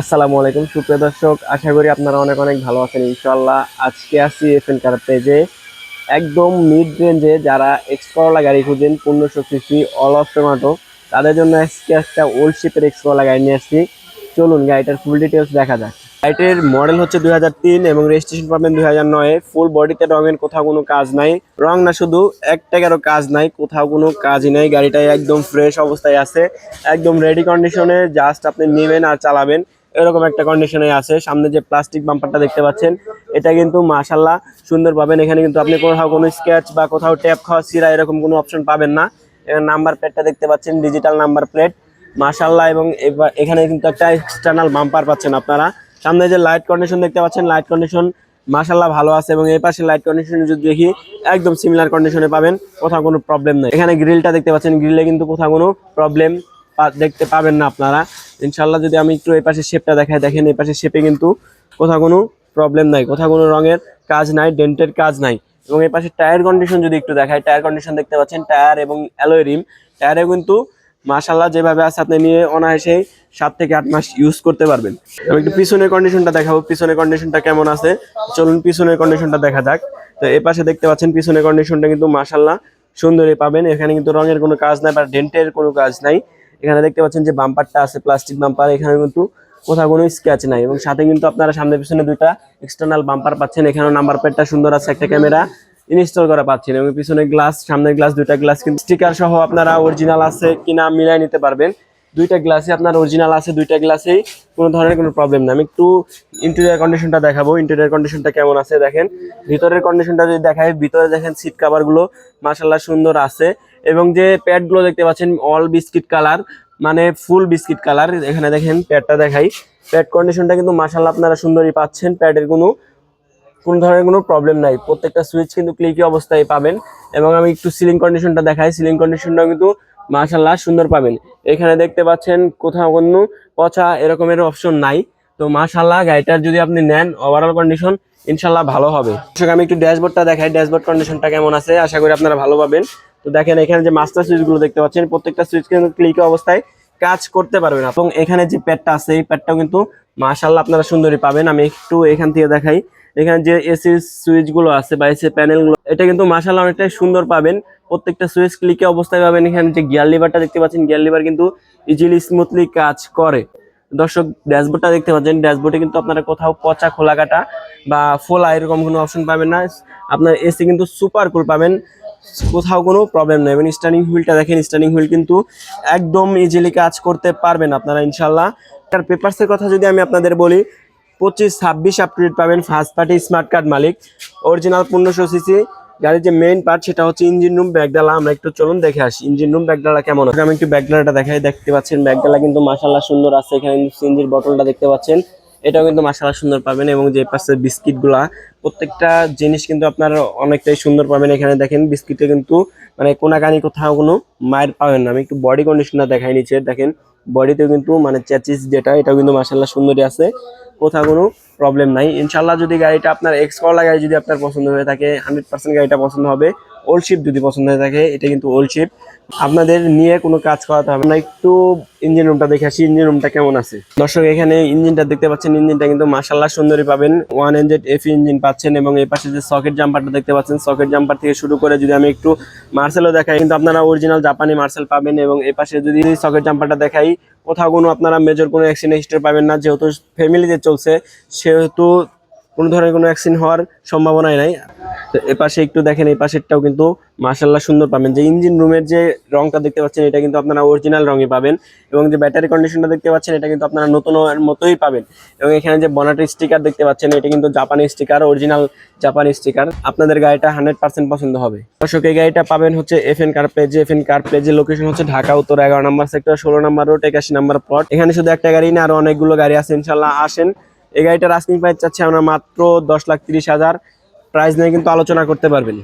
আসসালামু আলাইকুম, সুপ্রিয় দর্শক, আশা করি আপনারা অনেক অনেক ভালো আছেন ইনশাল্লাহ আজকে আসি এফএন কার পেজে একদম মিড রেঞ্জে যারা এক্সকরলা গাড়ি খুঁজেন, পনেরোশো সিসি অল অফ টমেটো তাদের জন্য আজকে একটা ওল্ড শিপের এক্সকরলা গাড়ি নিয়ে আসছি। চলুন গাড়িটার ফুল ডিটেলস দেখা যাক। গাড়িটির মডেল হচ্ছে দুই হাজার তিন এবং রেজিস্ট্রেশন পাবেন দুই হাজার নয়ে। ফুল বডিতে রঙের কোথাও কোনো কাজ নাই। রং না শুধু এক টাকারও কাজ নাই, কোথাও কোনো কাজই নাই। গাড়িটা একদম ফ্রেশ অবস্থায় আছে। একদম রেডি কন্ডিশনে জাস্ট আপনি নেবেন আর চালাবেন। এরকম একটা কন্ডিশনে আছে। সামনে যে প্লাস্টিক বাম্পারটা দেখতে পাচ্ছেন, এটা কিন্তু মাশাল্লাহ সুন্দর পাবেন। এখানে কিন্তু আপনি কোথাও কোনো স্ক্র্যাচ বা কোথাও ট্যাপ খাওয়া, সিরা এরকম কোনো অপশন পাবেন না। নাম্বার প্লেটটা দেখতে পাচ্ছেন ডিজিটাল নাম্বার প্লেট মাশাল্লাহ এবং এখানে কিন্তু একটা এক্সটার্নাল বাম্পার পাচ্ছেন আপনারা। সামনে যে লাইট কন্ডিশন দেখতে পাচ্ছেন লাইট কন্ডিশন মাশাল্লাহ ভালো আছে এবং এই পাশে লাইট কন্ডিশন যদি দেখি, একদম সিমিলার কন্ডিশনে পাবেন, কোথাও কোনো প্রবলেম নেই। এখানে গ্রিলটা দেখতে পাচ্ছেন গ্রিলে কিন্তু কোথাও কোনো প্রবলেম দেখতে পাবেন না আপনারা। ইনশাল্লাহ যদি আমি একটু এই পাশে শেপটা দেখাই, দেখেন এই পাশে শেপে কিন্তু কোথাও কোনো প্রবলেম নাই, কোথাও কোনো রঙের কাজ নাই ডেন্টের কাজ নাই। এবং এই পাশে টায়ার কন্ডিশন যদি একটু দেখাই টায়ার কন্ডিশন দেখতে পাচ্ছেন টায়ার এবং অ্যালোয় রিম টায়ারে কিন্তু মাশাল্লাহ যেভাবে আছে, আপনি নিয়ে অনায়াসেই সাত থেকে আট মাস ইউজ করতে পারবেন। আমি একটু পিছনের কন্ডিশনটা দেখাবো, পিছনের কন্ডিশনটা কেমন আছে? চলুন পিছনের কন্ডিশনটা দেখা যাক। তো এই পাশে দেখতে পাচ্ছেন, পিছনের কন্ডিশনটা কিন্তু মাশাল্লাহ সুন্দরই পাবেন। এখানে কিন্তু রঙের কোনো কাজ নাই বা ডেন্টের কোনো কাজ নাই। এখানে দেখতে পাচ্ছেন যে বাম্পারটা আছে প্লাস্টিক বাম্পার এখানে কিন্তু কোথাও কোনো স্ক্র্যাচ নাই এবং সাথে কিন্তু আপনারা সামনে পিছনে দুইটা এক্সটার্নাল বাম্পার পাচ্ছেন। এখানেও নাম্বার প্লেটটা সুন্দর আছে, একটা ক্যামেরা ইনস্টল করা পাচ্ছেন এবং পিছনে গ্লাস সামনের গ্লাস দুইটা গ্লাস কিন্তু স্টিকার সহ আপনারা অরিজিনাল আছে কিনা মিলাই নিতে পারবেন। দুইটা গ্লাসে আপনার অরিজিনাল আছে, দুইটা গ্লাসেই কোনো ধরনের কোনো প্রবলেম না আমি একটু ইন্টেরিয়ার কন্ডিশনটা দেখাবো। ইন্টেরিয়ার কন্ডিশনটা কেমন আছে দেখেন। ভিতরের কন্ডিশনটা যদি দেখায় ভিতরে দেখেন সিট কাভারগুলো মাসাল্লাহ সুন্দর আছে। এবং যে প্যাডগুলো দেখতে পাচ্ছেন অল বিস্কিট কালার মানে ফুল বিস্কিট কালার এখানে দেখেন প্যাডটা দেখাই। প্যাড কন্ডিশনটা কিন্তু মাসাল্লাহ আপনারা সুন্দরই পাচ্ছেন প্যাডের কোনো কোনো ধরনের কোনো প্রবলেম নাই। প্রত্যেকটা সুইচ কিন্তু ক্লিকি অবস্থায় পাবেন। এবং আমি একটু সিলিং কন্ডিশনটা দেখাই সিলিং কন্ডিশনটাও কিন্তু মাশাল্লাহ সুন্দর পাবেন। এখানে দেখতে পাচ্ছেন কোথাও কোনো পচা এরকমের অপশন নাই। তো মাশাল্লাহ গাড়িটার যদি আপনি নেন ওভারঅল কন্ডিশন ইনশাল্লাহ ভালো হবে। আমি একটু ড্যাশবোর্ডটা দেখাই ড্যাশবোর্ড কন্ডিশনটা কেমন আছে, আশা করি আপনারা ভালো পাবেন। তো দেখেন এখানে যে মাস্টার সুইচগুলো দেখতে পাচ্ছেন, প্রত্যেকটা সুইচ কিন্তু ক্লিক অবস্থায় কাজ করতে পারবেন এবং এখানে যে প্যাডটা আছে, এই প্যাডটাও কিন্তু মাশাল্লাহ আপনারা সুন্দরই পাবেন। আমি একটু এখান থেকে দেখাই। এখানে যে এসি সুইচগুলো আছে বা এসি প্যানেলগুলো, এটা কিন্তু মাশাল্লাহ অনেকটাই সুন্দর পাবেন। প্রত্যেকটা সুইচ ক্লিকে অবস্থায় পাবেন। এখানে যে গিয়ার লিভারটা দেখতে পাচ্ছেন গিয়ার লিভার কিন্তু ইজিলি স্মুথলি কাজ করে। দর্শক ড্যাশবোর্ডটা দেখতে পাচ্ছেন ড্যাশবোর্ডে কিন্তু আপনারা কোথাও পচা, খোলা কাটা বা ফোলা এরকম কোনো অপশন পাবেন না। আপনার এসি কিন্তু সুপার কুল পাবেন। কোথাও কোনো প্রবলেম নেই। এবং স্টার্নিং হুইলটা দেখেন স্টার্নিং হুইল কিন্তু একদম ইজিলি কাজ করতে পারবেন আপনারা ইনশাল্লাহ তার পেপারসের কথা যদি আমি আপনাদের বলি, পঁচিশ, ছাব্বিশ আপডেট পাবেন ফার্স্ট পার্টি স্মার্ট কার্ড মালিক। অরিজিনাল পনেরোশো সিসি গাড়ির যে মেইন পার্ট সেটা হচ্ছে ইঞ্জিন রুম ব্যাগডালা আমরা একটু চলুন দেখে আসি ইঞ্জিন রুম ব্যাগডালা কেমন আছে। আমি একটু ব্যাগডালাটা দেখাই, দেখতে পাচ্ছেন ব্যাগডালা কিন্তু মাসাল্লাহ সুন্দর আছে। এখানে সিঞ্জির বটলটা দেখতে পাচ্ছেন। এটাও কিন্তু মাসাল্লাহ সুন্দর পাবেন এবং যে পাশে বিস্কিটগুলা, প্রত্যেকটা জিনিস কিন্তু আপনার অনেকটাই সুন্দর পাবেন। এখানে দেখেন বিস্কিটে কিন্তু মানে কোনাকানি কোথাও কোনো মায়ের পাবেন না। আমি একটু বডি কন্ডিশনার দেখাই নিচে, দেখেন বডিতেও কিন্তু মানে চ্যাচিস যেটা, এটাও কিন্তু মাসাল্লাহ সুন্দরই আছে। কোথাও কোনো প্রবলেম নাই। ইনশাল্লাহ যদি গাড়িটা আপনার এক্স করলা গাড়ি যদি আপনার পছন্দ হয়ে থাকে হান্ড্রেড পার্সেন্ট গাড়িটা পছন্দ হবে। ওল্ড শিপ যদি পছন্দ হয়ে থাকে, এটা কিন্তু ওল্ড শিপ আপনাদের নিয়ে কোনো কাজ করাতে হবে না। একটু ইঞ্জিন রুমটা দেখে আসি ইঞ্জিন রুমটা কেমন আছে? দর্শক, এখানে ইঞ্জিনটা দেখতে পাচ্ছেন ইঞ্জিনটা কিন্তু মাসাল্লাহ সুন্দরী পাবেন। ওয়ান এনজেড এফ ইঞ্জিন পাচ্ছেন এবং এই পাশে যে সকেট জাম্পারটা দেখতে পাচ্ছেন সকেট জাম্পার থেকে শুরু করে যদি আমি একটু মার্সেলও দেখাই, কিন্তু আপনারা অরিজিনাল জাপানি মার্সেল পাবেন এবং এই পাশে যদি সকেট জাম্পারটা দেখাই, কোথাও কোনো আপনারা মেজর কোনো অ্যাক্সিডেন্ট হিস্ট্রি পাবেন না। যেহেতু ফ্যামিলিতে চলছে, সেহেতু কোনো ধরনের কোনো অ্যাক্সিডেন্ট হওয়ার সম্ভাবনাই নাই। তো এ পাশে একটু দেখেন এই পাশেরটাও কিন্তু মার্শাল্লাহ সুন্দর পাবেন। যে ইঞ্জিন রুমের যে রংটা দেখতে পাচ্ছেন, এটা কিন্তু আপনারা অরিজিনাল রঙে পাবেন এবং যে ব্যাটারি কন্ডিশনটা দেখতে পাচ্ছেন, এটা কিন্তু আপনারা নতুন মতোই পাবেন। এবং এখানে যে বনাটের স্টিকার দেখতে পাচ্ছেন, এটা কিন্তু জাপানি স্টিকার অরিজিনাল জাপানি স্টিকার আপনাদের গাড়িটা হান্ড্রেড পার্সেন্ট পছন্দ হবে। দর্শক, এই গাড়িটা পাবেন হচ্ছে এফ এন কার প্লেজে এফ এন কার প্লেজের লোকেশন হচ্ছে ঢাকা, উত্তর এগারো নম্বর সেক্টর ষোলো নম্বর রোড একাশি নম্বর প্লট এখানে শুধু একটা গাড়ি না, আরও অনেকগুলো গাড়ি আছে ইনশাল্লাহ আসেন। এই গাড়িটার আস্কিং প্রাইস চাচ্ছি আমরা মাত্র দশ লাখ তিরিশ হাজার। প্রাইস নিয়ে কিন্তু আলোচনা করতে পারবেন।